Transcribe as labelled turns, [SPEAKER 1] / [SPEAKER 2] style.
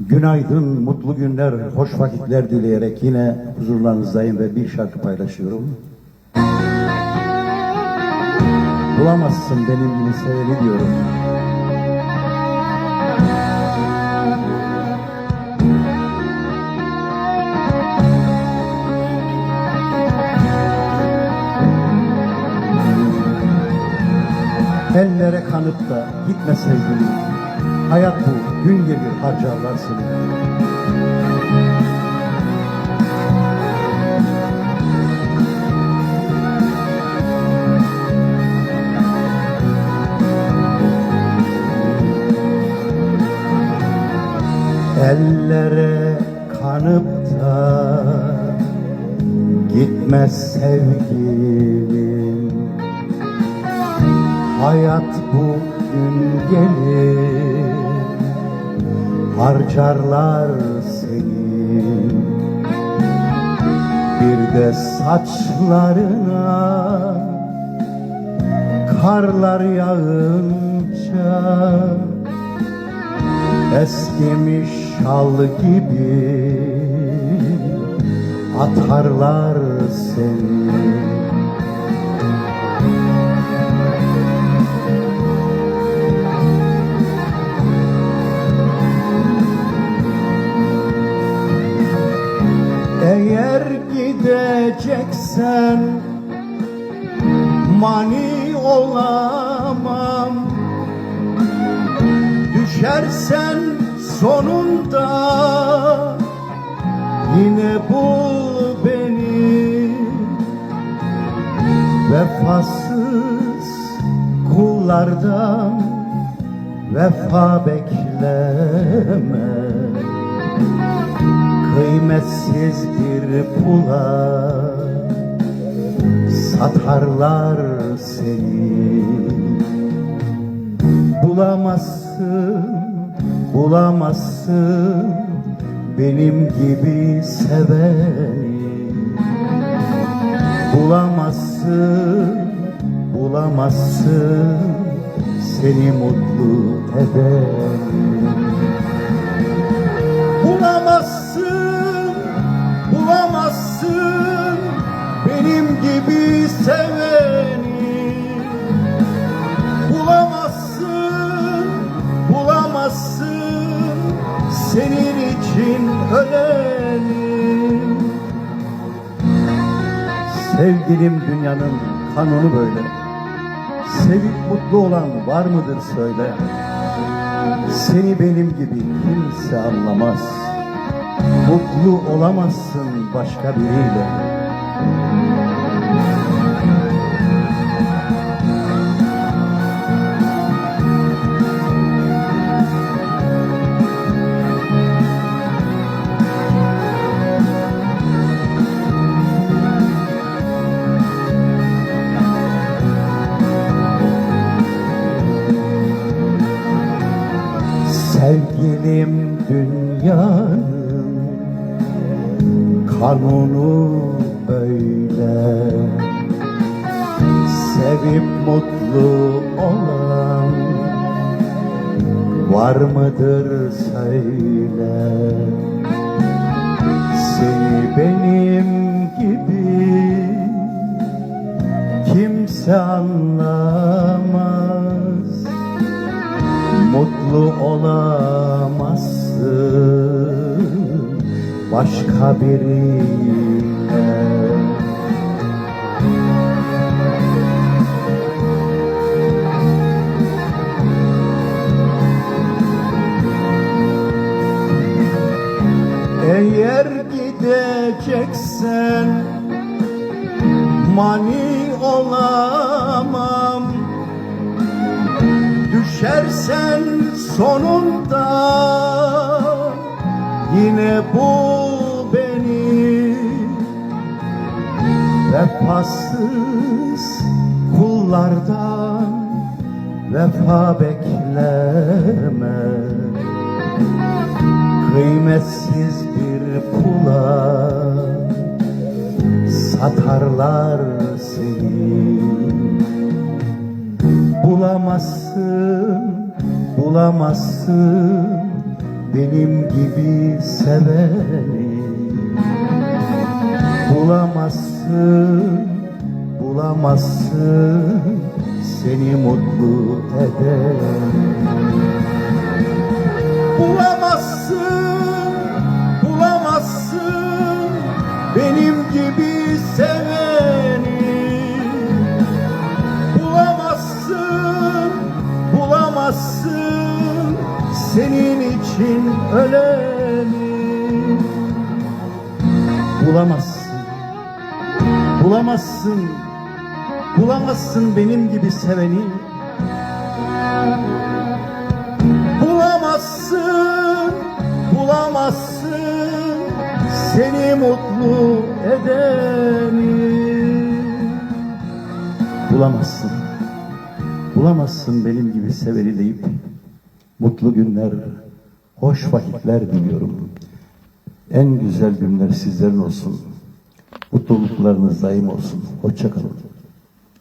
[SPEAKER 1] Günaydın, mutlu günler, hoş vakitler dileyerek yine huzurlarınızdayım ve bir şarkı paylaşıyorum. Bulamazsın benim gibi seveni diyorum. Ellere kanıp da gitme sevgilim. Hayat bu, gün gelir harcarlar seni. Ellere kanıp da gitmez sevgilim Hayat bu gün gelir Harcarlar seni. Bir de saçlarına Karlar yağınca Eskimiş şal gibi Atarlar seni Eğer gideceksen mani olamam. Düşersen sonunda yine bul beni. Vefasız kullardan vefa bekleme Kıymetsiz bir pula satarlar seni. Bulamazsın, bulamazsın benim gibi seveni. Bulamazsın, bulamazsın seni mutlu edeni Sevgilim dünyanın kanunu böyle Sevip mutlu olan var mıdır söyle seni benim gibi kimse anlamaz. Mutlu olamazsın başka biriyle. Sevgilim dünyanın kanunu böyle. Sevip mutlu olan var mıdır söyle. Seni benim gibi kimse anlamaz başka biriyle Eğer gideceksen mani olamam. Düşersen sonunda yine bul beni Vefasız kullardan vefa bekleme Kıymetsiz bir pula satarlar seni. Bulamazsın, bulamazsın benim gibi seveni Bulamazsın, bulamazsın seni mutlu eden Bulamazsın, bulamazsın benim gibi seveni. Bulamazsın, bulamazsın senin için öleni Bulamazsın, bulamazsın, bulamazsın benim gibi seveni. Bulamazsın, bulamazsın seni mutlu edeni. Bulamazsın, bulamazsın benim gibi seveni deyip mutlu günler, hoş vakitler diliyorum. En güzel günler sizlerin olsun. Mutluluklarınız daim olsun. Hoşça kalın.